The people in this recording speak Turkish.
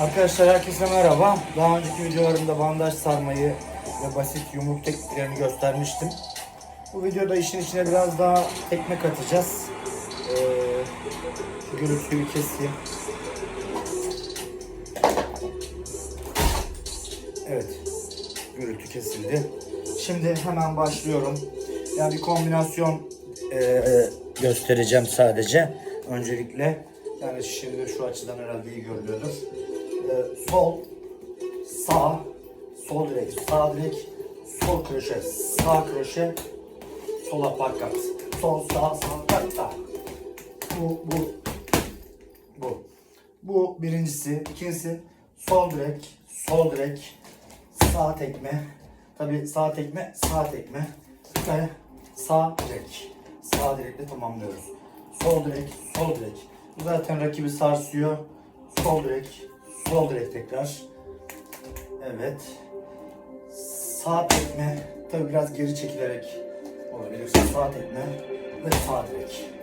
Arkadaşlar herkese merhaba. Daha önceki videolarımda bandaj sarmayı ve basit yumruk tekniklerini göstermiştim. Bu videoda işin içine biraz daha tekme katacağız. Ee, gürültüyü keseyim. Evet. Gürültü kesildi. Şimdi hemen başlıyorum. Yani bir kombinasyon e, göstereceğim sadece. Öncelikle yani şimdi şu açıdan herhalde iyi görülüyordur. E, sol, sağ, sol direk, sağ direk, sol kroşe, sağ kroşe, sol aparkat. Sol, sağ, sağ, sağ. Bu, bu, bu. Bu birincisi. İkincisi sol direk, sol direk, sağ tekme. Tabi sağ tekme, sağ tekme ve sağ direk. Sağ direkle tamamlıyoruz. Sol direk, sol direk. Bu zaten rakibi sarsıyor. Sol direk, sol direk tekrar. Evet. Sağ tekme. Tabi biraz geri çekilerek olabilir. Sağ tekme ve sağ direk.